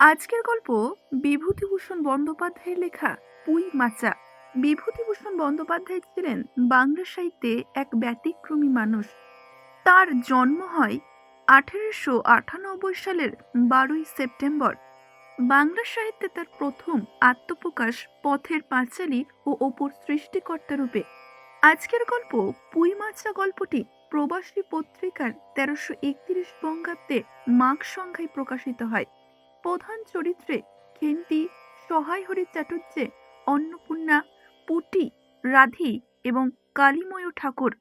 আজকের গল্প বিভূতিভূষণ বন্দ্যোপাধ্যায়ের লেখা পুই মাচা। বিভূতিভূষণ বন্দ্যোপাধ্যায় ছিলেন বাংলা সাহিত্যে এক ব্যতিক্রমী মানুষ। তার জন্ম হয় আঠেরোশো আটানব্বই সালের বারোই সেপ্টেম্বর। বাংলা সাহিত্যে তার প্রথম আত্মপ্রকাশ পথের পাঁচালী ও অপর সৃষ্টিকর্তা রূপে। আজকের গল্প পুই মাচা গল্পটি প্রবাসী পত্রিকার তেরোশো একত্রিশ বঙ্গাব্দে মাঘ সংখ্যায় প্রকাশিত হয়। প্রধান চরিত্রে খেন্তি, সহায় হরি চাটুর্যে অন্নপূর্ণা, পুটি, রাধি এবং কালীময় ঠাকুর।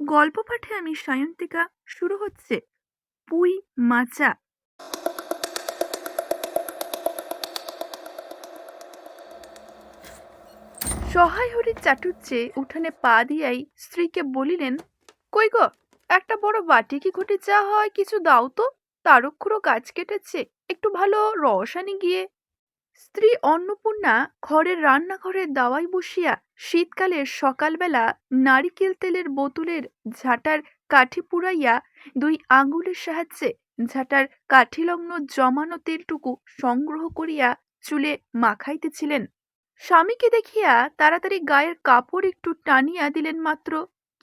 গল্প পাঠে আমি সায়ন্তিকা, শুরু হচ্ছে পুই মাচা। সহায় হরি চাটুর্যে উঠানে পা দিয়াই স্ত্রীকে বলিলেন, কই গো, একটা বড় বাটি কি ঘটে চা হয়, কিছু দাও তো। তারক্ষুরও গাছ কেটেছে, একটু ভালো রস আনি গিয়ে। স্ত্রী অন্নপূর্ণা ঘরের রান্নাঘরের দাওয়াই বসিয়া শীতকালের সকালবেলা নারিকেল তেলের বোতলের ঝাঁটার কাঠি পুড়াইয়া দুই আঙুলের সাহায্যে ঝাঁটার কাঠিলগ্ন জমানো তেলটুকু সংগ্রহ করিয়া চুলে মাখাইতেছিলেন। স্বামীকে দেখিয়া তাড়াতাড়ি গায়ের কাপড় একটু টানিয়া দিলেন মাত্র।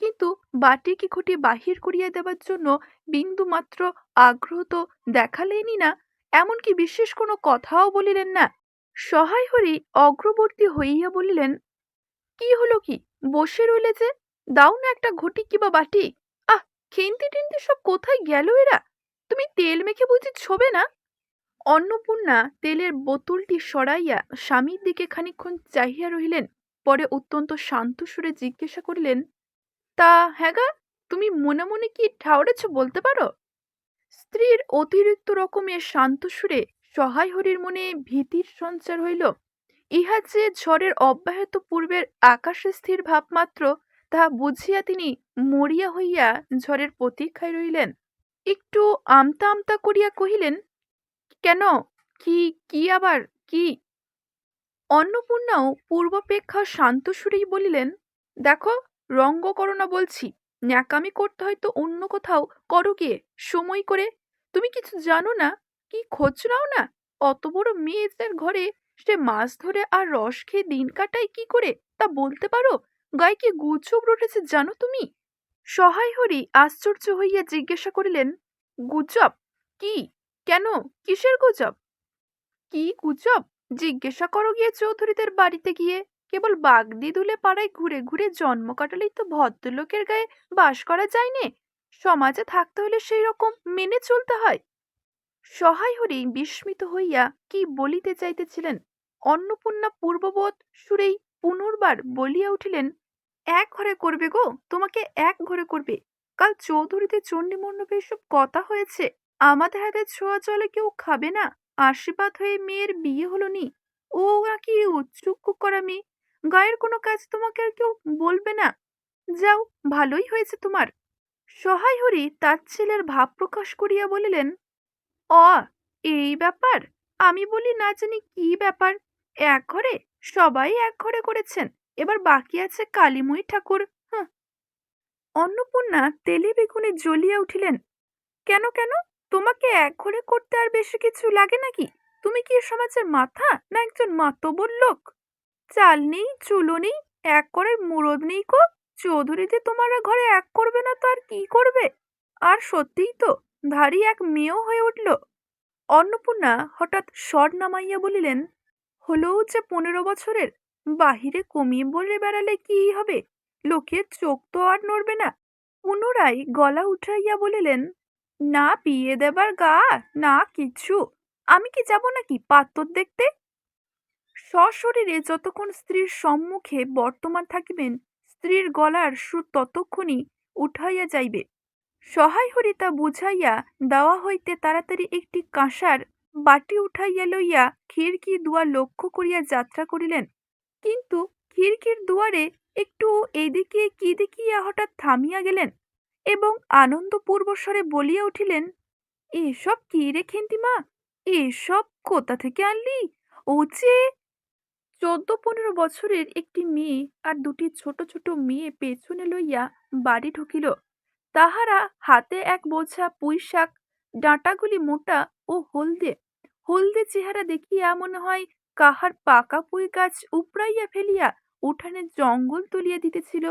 কিন্তু বাটিকে খুঁটি বাহির করিয়া দেবার জন্য বিন্দু মাত্র আগ্রহ তো দেখালেনই না। এমনকি বিশেষ কোনো কথাও বলিলেন না। সহায় হরি অগ্রবর্তী হইয়া বলিলেন, কি হলো কি? বসে রইলে যে? দাও না একটা ঘটি কিবা বাটি। আহ, খেন্তি টেন্তি সব কোথায় গেল এরা? তুমি তেল মেখে বুঝি ছবে না? অন্নপূর্ণা তেলের বোতলটি সরাইয়া স্বামীর দিকে খানিকক্ষণ চাহিয়া রহিলেন। পরে অত্যন্ত শান্ত সুরে জিজ্ঞাসা করিলেন তা হ্যাঁ গা, তুমি মনে মনে কি ঠাউরেছ বলতে পারো? স্ত্রীর অতিরিক্ত রকমের শান্ত সুরে সহায় হরির মনে ভীতির সঞ্চার হইল। ইহা যে ঝড়ের অব্যাহত পূর্বের আকাশে স্থির ভাবমাত্র তাহা বুঝিয়া তিনি মরিয়া হইয়া ঝড়ের প্রতীক্ষায় রইলেন একটু আমতা আমতা করিয়া কহিলেন, কেন? কি কি আবার? কি? অন্নপূর্ণাও পূর্বাপেক্ষা শান্ত সুরেই বলিলেন, দেখো রঙ্গ করো না বলছি। ন্যাকামি করতে হয়তো অন্য কোথাও। করো গিয়ে, সময় করে। তুমি কিছু জানো না? কি খোঁজ নাও না? অত বড় মেয়েদের ঘরে সে মাছ ধরে আর রস খেয়ে দিন কাটায় কি করে? তা বলতে পারো? গায়ে কি গুজব রটেছে জানো তুমি? সহায় হরি আশ্চর্য হইয়া জিজ্ঞাসা করিলেন, গুজব? কি? কেন? কিসের গুজব? কি গুজব? জিজ্ঞাসা করো গিয়ে চৌধুরীদের বাড়িতে গিয়ে। কেবল বাগদি দুলে পাড়ায় ঘুরে ঘুরে জন্ম কাটালেই তো ভদ্রলোকের গায়ে বাস করা যায় নে সমাজে থাকতে হলে সেই রকম মেনে চলতে হয়। সহায় হরি বিস্মিত হইয়া কি বলিতে চাইতেছিলেন? অন্নপূর্ণা পূর্ববৎ সুরেই পুনর্বার বলিয়া উঠিলেন, এক ঘরে করবে গো, তোমাকে এক ঘরে করবে। কাল চৌধুরীতে চণ্ডী মণ্ডপে এসব কথা হয়েছে। আমাদের হাতে ছোঁয়া জলে কেউ খাবে না। আশীর্বাদ হয়ে মেয়ের বিয়ে হলো নি। ও নাকি উচ্চুক্কু করা মেয়ে গায়ের কোনো কাজ তোমাকে আর কেউ বলবে না। যাও, ভালোই হয়েছে তোমার। সহায় হরি তার ছেলের ভাব প্রকাশ করিয়া বলিলেন, অ, এই ব্যাপার? আমি বলি না জানি কি ব্যাপার? এক ঘরে? সবাই এক ঘরে করেছেন। এবার বাকি আছে কালীময়ী ঠাকুর। অন্নপূর্ণা তেলে বেগুনে জ্বলিয়া উঠিলেন, কেন কেন? তোমাকে এক ঘরে করতে আর বেশি কিছু লাগে নাকি? তুমি কি সমাজের মাথা না একজন মাতবর লোক? চাল নেই, চুলো নেই, এক করের মুরদ নেই কো। চৌধুরীতে তোমার ঘরে এক করবে না তো আর কি করবে? আর সত্যিই তো ধারী এক মেয়েও হয়ে উঠল। অন্নপূর্ণা হঠাৎ স্বর নামাইয়া বলিলেন হলেও যে পনেরো বছরের, বাহিরে কমিয়ে বলে বেড়ালে কি হবে? লোকের চোখ তো আর নড়বে না। পুনরায় গলা উঠাইয়া বলিলেন, না, বিয়ে দেবার গা, না কিছু আমি কি যাব নাকি পাত্তর দেখতে? সশরীরে যতক্ষণ স্ত্রীর সম্মুখে বর্তমান থাকিবেন, স্ত্রীর গলার সুর ততক্ষণই উঠাইয়া যাইবে। সহায় হরি তা বুঝাইয়া দেওয়া হইতে তাড়াতাড়ি একটি কাঁসার বাটি উঠাইয়া লইয়া খিড়কি দুয়ার লক্ষ্য করিয়া যাত্রা করিলেন। কিন্তু খিড়কির দুয়ারে একটু এদিকে কি দেখিয়া হঠাৎ থামিয়া গেলেন এবং আনন্দপূর্ব স্বরে বলিয়া উঠিলেন, এসব কি রে খেন্তিমা? এসব কোথা থেকে আনলি? ও যে চোদ্দ পনেরো বছরের একটি মেয়ে আর দুটি ছোট ছোট মেয়ে পেছনে লইয়া বাড়ি ঢুকিল। তাহারা হাতে এক বোঝা পুঁই শাক ডাঁটাগুলি মোটা ও হলদে। হলদে চেহারা দেখিয়া মনে হয় কাহার পাকা পুঁই গাছ উপড়াইয়া ফেলিয়া উঠানে জঙ্গল তুলিয়া দিতেছিল।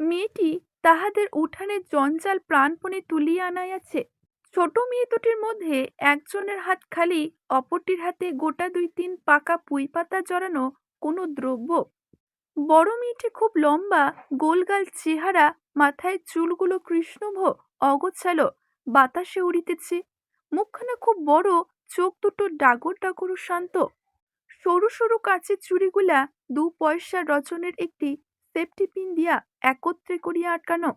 মেয়েটি তাহাদের উঠানে জঞ্জাল প্রাণপণে তুলিয়া আনাইয়াছে। ছোট মেয়ে দুটির মধ্যে একজনের হাত খালি, অপরটির হাতে গোটা দুই তিন পাকা পুঁই পাতা জড়ানো কোনো দ্রব্য। বড় মেয়েটি খুব লম্বা, গোলগাল চেহারা, মাথায় চুলগুলো কৃষ্ণভ, অগোছালো, বাতাসে উড়িতেছে। মুখখানা খুব বড়, চোখ দুটো ডাগর ডাগর শান্ত। সরু সরু কাচের চুড়িগুলা দু পয়সা রচনের একটি সেফটি পিন দিয়া একত্রে করিয়া আটকানো।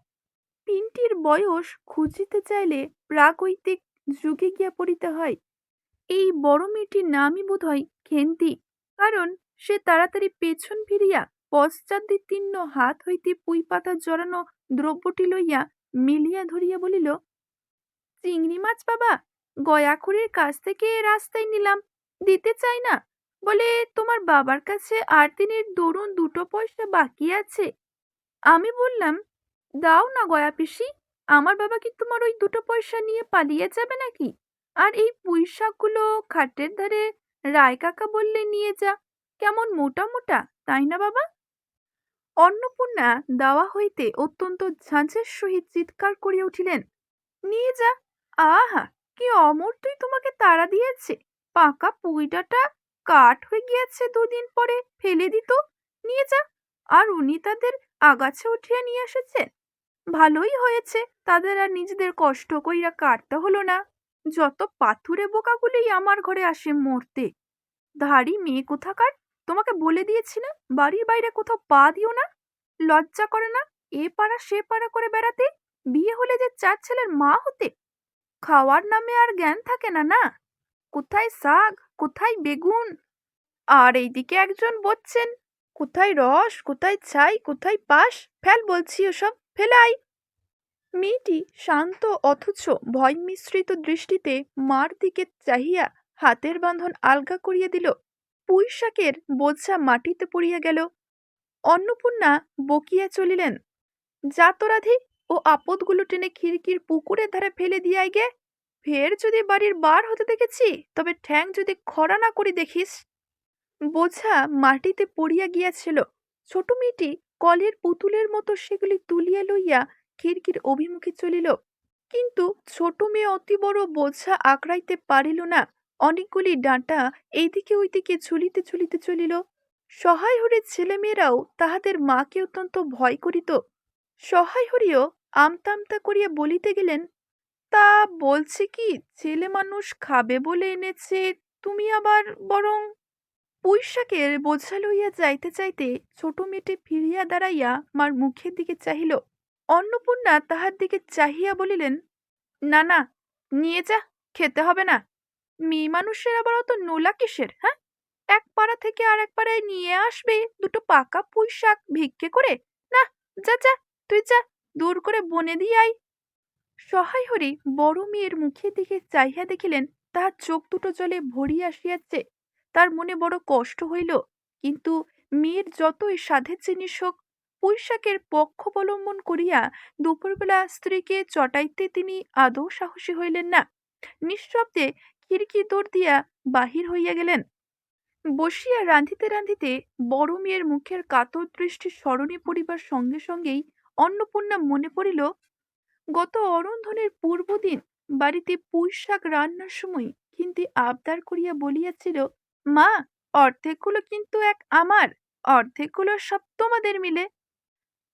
পিনটির বয়স খুঁজিতে চাইলে প্রাগৈতিক যুগে গিয়া পড়িতে হয়। এই বড় মেয়েটির নামই বোধ হয় খেন্তি, কারণ সে তাড়াতাড়ি পেছন ফিরিয়া পশ্চাদ্বিতীর্ণ হাত হইতে পুঁই পাতা জড়ানো দ্রব্যটি লইয়া মিলিয়া ধরিয়া বলিল, চিংড়ি মাছ বাবা গয়াখুরির কাছ থেকে রাস্তায় নিলাম। দিতে চাই না। বলে তোমার বাবার কাছে আর দিনের দরুন দুটো পয়সা বাকি আছে। আমি বললাম, দাও না গয়া পিসি, আমার বাবা কি তোমার ওই দুটো পয়সা নিয়ে পালিয়ে যাবে নাকি? আর এই পুঁই শাকগুলো খাটের ধারে রায় কাকা বললে নিয়ে যা। কেমন মোটা মোটা, তাই না বাবা? অন্নপূর্ণা দাওয়া হইতে অত্যন্ত ঝাঁঝের সহিত চিৎকার করিয়া উঠিলেন, নিয়ে যা, আহা, কি অমর তুই তোমাকে তাড়া দিয়েছে। পাকা পুইটাটা কাঠ হয়ে গিয়েছে দুদিন পরে, ফেলে দিত নিয়ে যা। আর উনি তাদের আগাছা উঠিয়ে নিয়ে এসেছেন। ভালোই হয়েছে, তাদের আর নিজেদের কষ্ট কইরা কাটতে হলো না। যত পাথুরে বোকাগুলি আমার ঘরে আসে মরতে ধাড়ি মেয়ে কোথাকার? তোমাকে বলে দিয়েছি না? বাড়ির বাইরে কোথাও পা দিও না। লজ্জা করে না? এ পাড়া সে পাড়া করে বেড়াতে? বিয়ে হলে যে চার ছেলের মা হতে? খাওয়ার নামে আর জ্ঞান থাকে না না? কোথায় শাক? কোথায় বেগুন? আর এইদিকে একজন বলছেন কোথায় রস? কোথায় ছাই? কোথায় পাশ ফেল বলছি ওসব, ফেলাই। মেয়েটি শান্ত অথচ ভয় মিশ্রিত দৃষ্টিতে মার দিকে চাহিয়া হাতের বাঁধন আলগা করিয়া দিল। পুঁই শাকের বোঝা মাটিতে পড়িয়া গেল। অন্নপূর্ণা বকিয়া চলিলেন জাতরাধি ও আপদগুলো টেনে খিড়কির পুকুরের ধারে ফেলে দিয়াই গে। ফের যদি বাড়ির বার হতে দেখেছি, তবে ঠ্যাং যদি খরা না করি দেখিস। বোঝা মাটিতে পড়িয়া গিয়াছিল। ছোট মেয়েটি কলের পুতুলের মতো সেগুলি তুলিয়া লইয়া খিড়কির অভিমুখে চলিল। কিন্তু ছোট মেয়ে অতি বড় বোঝা আঁকড়াইতে পারিল না। অনেকগুলি ডাঁটা এইদিকে ওইদিকে ঝুলিতে ঝুলিতে চলিল। সহায় হরে ছেলেমেয়েরাও তাহাদের মাকে অত্যন্ত ভয় করিত। সহায় হরিও আমতা আমতা করিয়া বলিতে গেলেন, তা বলছে কি, ছেলে মানুষ খাবে বলে এনেছে, তুমি আবার বরং পুঁই শাকের বোঝা লইয়া যাইতে চাইতে ছোট মেয়েটি ফিরিয়া দাঁড়াইয়া মার মুখের দিকে চাহিল। অন্নপূর্ণা তাহার দিকে চাহিয়া বলিলেন, না না, নিয়ে যা, খেতে হবে না। মেয়ে মানুষের আবার অত নোলা কিসের হ্যাঁ? এক পাড়া থেকে আর এক পাড়ায় নিয়ে আসবে দুটো পাকা পুঁই শাক ভিক্ষে করে। না, যা যা, তুই যা, দূর করে বনে দিয়ে আই সহায় হরি বড় মেয়ের মুখের দিকে চাহিয়া দেখিলেন, তাহার চোখ দুটো জলে ভরিয়া আসিয়াছে। তার মনে বড় কষ্ট হইল, কিন্তু মেয়ের যতই সাধের জিনিস হোক, পুঁইশাকের পক্ষ অবলম্বন করিয়া দুপুরবেলা স্ত্রীকে চটাইতে তিনি আদৌ সাহসী হইলেন না। নিঃশব্দে খিড়কি দৌড় দিয়া বাহির হইয়া গেলেন? বসিয়া রাঁধিতে রাঁধিতে বড় মেয়ের মুখের কাতর দৃষ্টি স্মরণে পড়িবার সঙ্গে সঙ্গেই অন্নপূর্ণা মনে পড়িল, গত অরন্ধনের পূর্বদিন বাড়িতে পুঁই শাক রান্নার সময় কিন্তু আবদার করিয়া বলিয়াছিল, মা, অর্ধেকগুলো কিন্তু এক আমার, অর্ধেকগুলো সব তোমাদের মিলে।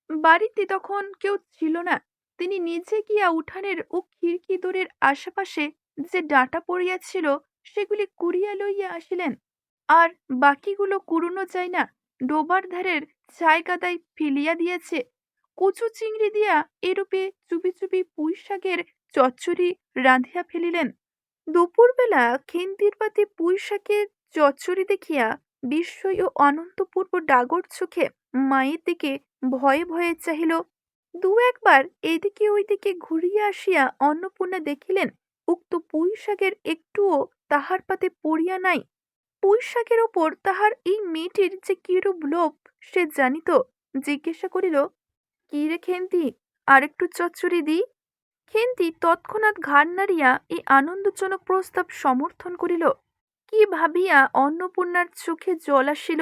বাড়িতে তখন কেউ ছিল না, তিনি নিজে গিয়া উঠানের ও খিড়কি দোরের আশেপাশে যে ডাঁটা পড়িয়াছিল, সেগুলি কুড়িয়া লইয়া আসিলেন। আর বাকিগুলো কুড়ুনো যায় না, ডোবার ধারের ছাই গাদায় ফেলিয়া দিয়েছে। কচু চিংড়ি দিয়া এরূপে চুপি চুপি পুঁই শাকের চচ্চড়ি রাঁধিয়া ফেলিলেন। দুপুরবেলা খেন্তির পাতে পুঁই শাকের চচ্চড়ি দেখিয়া বিস্ময় ও অনন্তপূর্ব ডাগর চোখে মায়ের দিকে ভয়ে ভয়ে চাহিল। দু একবার এদিকে ওইদিকে ঘুরিয়া আসিয়া অন্নপূর্ণা দেখিলেন উক্ত পুঁই শাকের একটুও তাহার পাতে পড়িয়া নাই। পুঁই শাকের ওপর তাহার এই মেয়েটির যে কিরূপ লোভ, সে জানিত, জিজ্ঞাসা করিল, কি রে খেন্তি আর একটু চচ্চড়ি দি? খেন্তি তৎক্ষণাৎ ঘাড় নাড়িয়া এই আনন্দজনক প্রস্তাব সমর্থন করিল। কি ভাবিয়া অন্নপূর্ণার চোখে জল আসিল।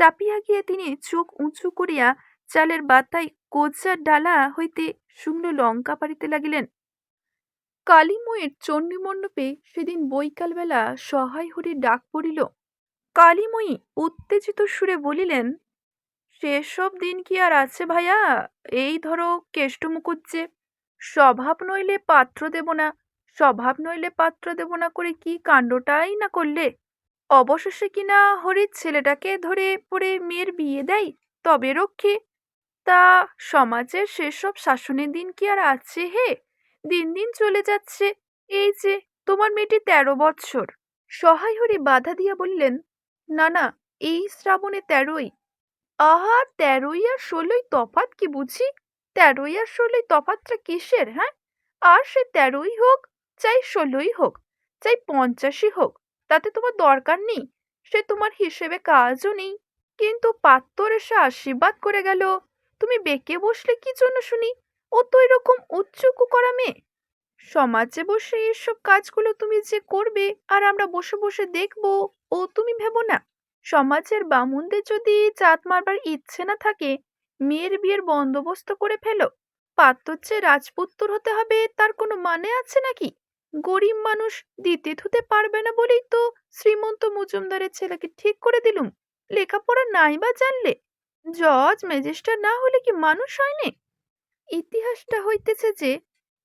চাপিয়া গিয়া তিনি চোখ উঁচু করিয়া চালের বাতায় কোজার ডালা হইতে শুকনো লঙ্কা পাড়িতে লাগিলেন। কালীময়ের চণ্ডীমণ্ডপে সেদিন বৈকালবেলা সহায় হরির ডাক পড়িল। কালীময়ী উত্তেজিত সুরে বলিলেন, সেসব দিন কি আর আছে ভাইয়া? এই ধরো কেষ্ট মুকুজ্জে স্বভাব নইলে পাত্র দেব না, স্বভাব নইলে পাত্র দেব না করে কি কাণ্ডটাই না করলে? অবশেষে কিনা হরির ছেলেটাকে ধরে পড়ে মেয়ের বিয়ে দেয়? তবে রক্ষে। তা সমাজের সেসব শাসনের দিন কি আর আছে হে? দিন দিন চলে যাচ্ছে। এই যে, তোমার মেয়েটি তেরো বৎসর। সহায় হরি বাধা দিয়া বললেন, না না, এই শ্রাবণে তেরোই। আহা, তেরোই আর ষোলোই তফাত কি বুঝি? তেরোই আর ষোলোই তফাতটা কিসের হ্যাঁ? আর সে তেরোই হোক, চাই ষোলোই হোক, চাই পঞ্চাশই হোক, তাতে তোমার দরকার নেই। সে তোমার হিসেবে কাজও নেই। কিন্তু পাত্তর এসে আশীর্বাদ করে গেল। তুমি বেঁকে বসলে কি জন্য শুনি? ও তো এরকম উচ্চকু করা মেয়ে? সমাজে বসে এসব কাজগুলো তুমি যে করবে আর আমরা বসে বসে দেখব, ও তুমি ভেবো না। সমাজের বামুনদের যদি চাঁদ মারবার ইচ্ছে না থাকে, মেয়ের বিয়ের বন্দোবস্ত করে ফেলো। পাত্র যে রাজপুত্তর হতে হবে তার কোনো মানে আছে নাকি? গরিব মানুষ দিতে থুতে পারবে না বলেই তো শ্রীমন্ত মজুমদারের ছেলেকে ঠিক করে দিলুম। লেখাপড়া নাই বা জানলে? জজ, ম্যাজিস্ট্রেট না হলে কি মানুষ হয়নি ইতিহাসটা হইতেছে যে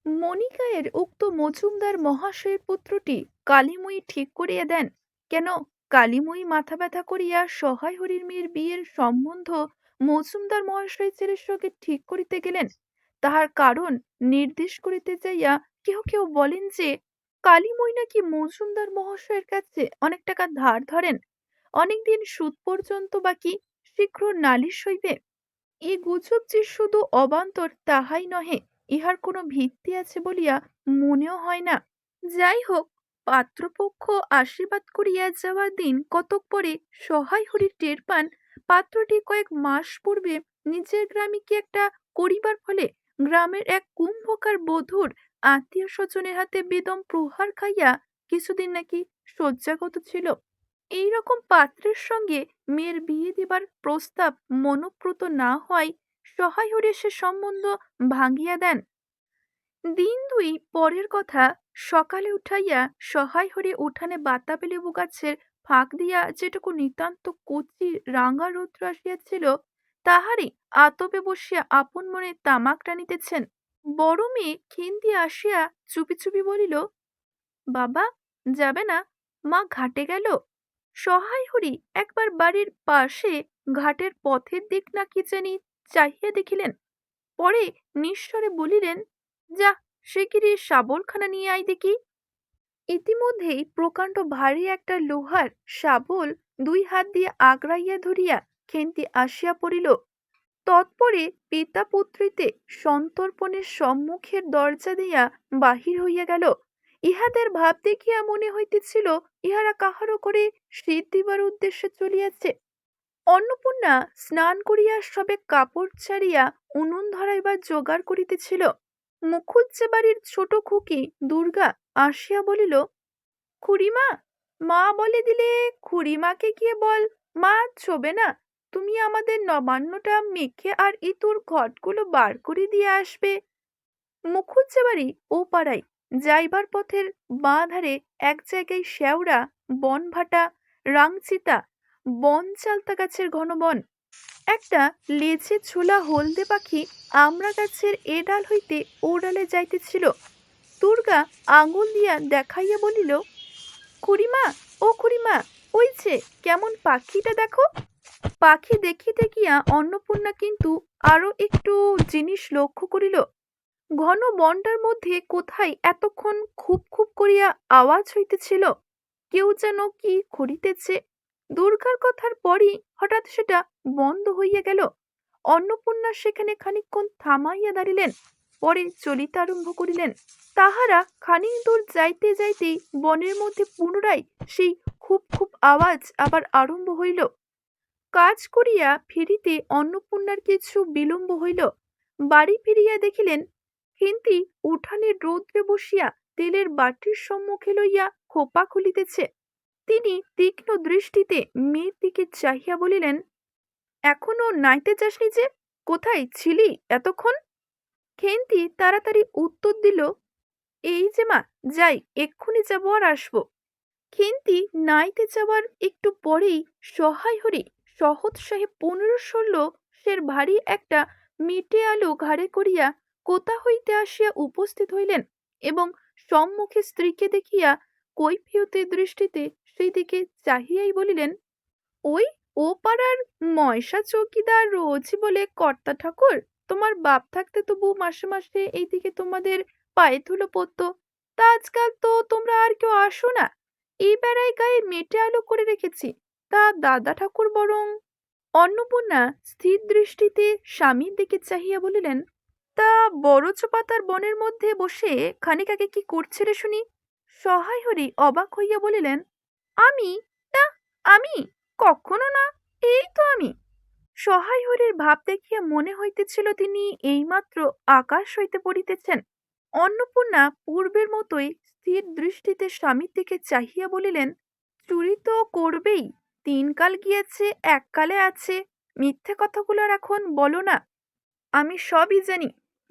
মনিকায়ের উক্ত মজুমদার মহাশয়ের পুত্রটি কালীময়ী ঠিক করিয়া দেন। কেন? কালীময়ী মাথা ব্যথা করিয়া সহায় হরির মেয়ের বিয়ের সম্বন্ধ মজুমদার মহাশয় ছেলের সঙ্গে ঠিক করিতে গেলেন। তাহার কারণ নির্দেশ করিতে যাইয়া কেহ কেউ বলেন যে, কালীময়ী নাকি মজুমদার মহাশয়ের কাছে অনেক টাকা ধার ধরেন। অনেকদিন সুদ পর্যন্ত বাকি শীঘ্র নালিশ হইবে। এ গুজব যে শুধু অবান্তর তাহাই নহে, ইহার কোনো ভিত্তি আছে বলিয়া মনেও হয় না। যাই হোক, পাত্রপক্ষ আশীর্বাদ করিয়া যাওয়ার দিন কতক পরে সহায় হরি টের পান। পাত্রটি কয়েক মাস পূর্বে নিজের গ্রামে কি একটা করিবার ফলে গ্রামের এক কুম্ভকার বধূর আত্মীয় স্বজনের হাতে বেদম প্রহার খাইয়া কিছুদিন নাকি শয্যাগত ছিল। এই রকম পাত্রের সঙ্গে মেয়ের বিয়ে দেবার প্রস্তাব মনোপ্রত না হওয়ায় সহায় হরে সে সম্বন্ধ ভাঙিয়া দেন। দিন দুই পরের কথা সকালে উঠাইয়া সহায় হরে উঠানে বাতাবি লেবু গাছের ফাঁক দিয়া যেটুকু নিতান্ত কচি রাঙা রৌদ্র আসিয়াছিল, তাহারই আতবে বসিয়া আপন মনে তামাক টানিতেছেন। বড় মেয়ে খিন্দি আসিয়া চুপি চুপি বলিল, বাবা, যাবে না, মা ঘাটে গেল? সহায় হরি একবার বাড়ির পাশে ঘাটের পথের দিক না কি জানি চাহিয়া দেখিলেন। পরে নিঃস্বরে বলিলেন, যা শিগগিরি শাবলখানা নিয়ে আই দেখি। ইতিমধ্যেই প্রকাণ্ড ভারী একটা লোহার শাবল দুই হাত দিয়ে আগড়াইয়া ধরিয়া খেন্তি আসিয়া পড়িল। তৎপরে পিতা পুত্রীতে সন্তর্পণের সম্মুখের দরজা দিয়া বাহির হইয়া গেল। ইহাদের ভাব দেখিয়া মনে হইতেছিল, ইহারা কাহারও করে শীত দিবার উদ্দেশ্যে চলিয়াছে। অন্নপূর্ণা স্নান করিয়া সবে কাপড় ছাড়িয়া উনুন ধরাইবার জোগাড় করিতেছিল। মুখুজ্জে বাড়ির ছোট খুকি দুর্গা আসিয়া বলিল, খুড়িমা, মা বলে দিলে খুড়িমাকে গিয়ে বল, মা ছোবে না, তুমি আমাদের নবান্নটা মেখে আর ইতুর ঘটগুলো বার করে দিয়ে আসবে। মুখুজ্জে বাড়ি ও পাড়ায় যাইবার পথের বাঁ ধারে এক জায়গায় শেওড়া বনভাটা, রাংচিতা বন চালতা গাছের ঘন বন একটা লেজে ছোলা হলদে পাখি আমরা গাছের এ ডাল হইতে ও ডালে যাইতেছিল। দুর্গা আঙুল দিয়া দেখাইয়া বলিল, খুড়িমা, ও খুড়িমা যে কেমন পাখিটা দেখো? পাখি দেখিতে গিয়া অন্নপূর্ণা কিন্তু আরও একটু জিনিস লক্ষ্য করিল। ঘন বনটার মধ্যে কোথায় এতক্ষণ খুব খুব করিয়া আওয়াজ হইতেছিল? কেউ যেন কি করিতেছে? দুর্গার কথার পরই হঠাৎ সেটা বন্ধ হইয়া গেল। অন্নপূর্ণা সেখানে খানিকক্ষণ থামাইয়া দাঁড়িলেন, পরে চলিতে আরম্ভ করিলেন। তাহারা খানিক দূর যাইতে যাইতেই বনের মধ্যে পুনরায় সেই খুব খুব আওয়াজ আবার আরম্ভ হইল। কাজ করিয়া ফিরিতে অন্নপূর্ণার কিছু বিলম্ব হইল। বাড়ি ফিরিয়া দেখিলেন হিন্তি উঠানে রৌদ্রে বসিয়া তেলের বাটির সম্মুখে লইয়া খোপা খুলিতেছে। তিনি তীক্ষ্ণ দৃষ্টিতে মেয়ের দিকে চাহিয়া বলিলেন, এখনও নাইতে যাসনি যে, কোথায় ছিলি এতক্ষণ? খেন্তি তাড়াতাড়ি উত্তর দিল, এই যে মা, যাই, এক্ষুনি যাব আর আসব। খেন্তি নাইতে যাওয়ার একটু পরেই সহায় হরি সহৎ সাহেব পনেরো ষোলো সের ভারী একটা মিটে আলো ঘাড়ে করিয়া কোথা হইতে আসিয়া উপস্থিত হইলেন এবং সম্মুখে স্ত্রীকে দেখিয়া কৈফিয়তের দৃষ্টিতে সেই দিকে চাহিয়াই বলিলেন, ওই ও পাড়ার ময়সা চৌকিদার রোজই বলে কর্তা ঠাকুর, তোমার বাপ থাকতে তবু মাসে মাসে এইদিকে তোমাদের পায়ে ধুলো পড়তো। তা আজকাল তো তোমরা আর কেউ আসো না। এই বেড়ায় গায়ে মেটে আলো করে রেখেছি। তা দাদা ঠাকুর বরং অন্নপূর্ণা স্থির দৃষ্টিতে স্বামীর দিকে চাহিয়া বলিলেন তা বড় চোপাতার বনের মধ্যে বসে খানিক আগে কি করছে রে শুনি? সহায় হরি অবাক হইয়া বলিলেন, আমি? না, আমি? কখনো না, এই তো আমি। সহায় হরির ভাব দেখিয়া মনে হইতেছিল তিনি এইমাত্র আকাশ হইতে পড়িতেছেন। অন্নপূর্ণা পূর্বের মতোই স্থির দৃষ্টিতে স্বামীর দিকে চাহিয়া বলিলেন, চুরি তো করবেই তিন কাল গিয়েছে, এককালে আছে, মিথ্যে কথাগুলো আর এখন বলো না। আমি সবই জানি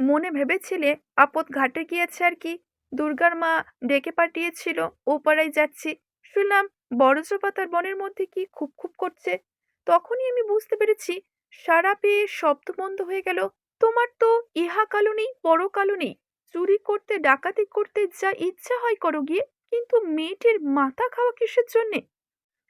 মনে ভেবেছিলে আপদ ঘাটে গিয়েছে আর কি? দুর্গার মা ডেকে পাঠিয়েছিল ও যাচ্ছি। শুনলাম বড়জ পাতার বনের মধ্যে কি খুব খুব করছে। তখনই আমি বুঝতে পেরেছি, সারা পেয়ে শব্দ বন্ধ হয়ে গেল। তোমার তো ইহা কালো নেই বড় কালো নেই। চুরি করতে, ডাকাতি করতে যা ইচ্ছা হয় করো গিয়ে, কিন্তু মেয়েটির মাথা খাওয়া কিসের জন্যে?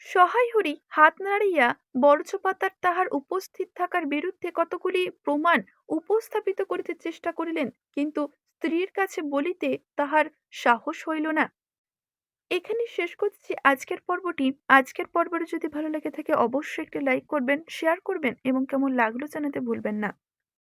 সহায় হরি, হাত নাড়িয়া বর্জ্যপাতার তাহার উপস্থিত থাকার বিরুদ্ধে কতগুলি প্রমাণ উপস্থাপিত করিতে চেষ্টা করিলেন, কিন্তু স্ত্রীর কাছে বলিতে তাহার সাহস হইল না। এখানে শেষ করছি আজকের পর্বটি। আজকের পর্বটি যদি ভালো লেগে থাকে, অবশ্যই একটি লাইক করবেন শেয়ার করবেন এবং কেমন লাগল জানাতে ভুলবেন না।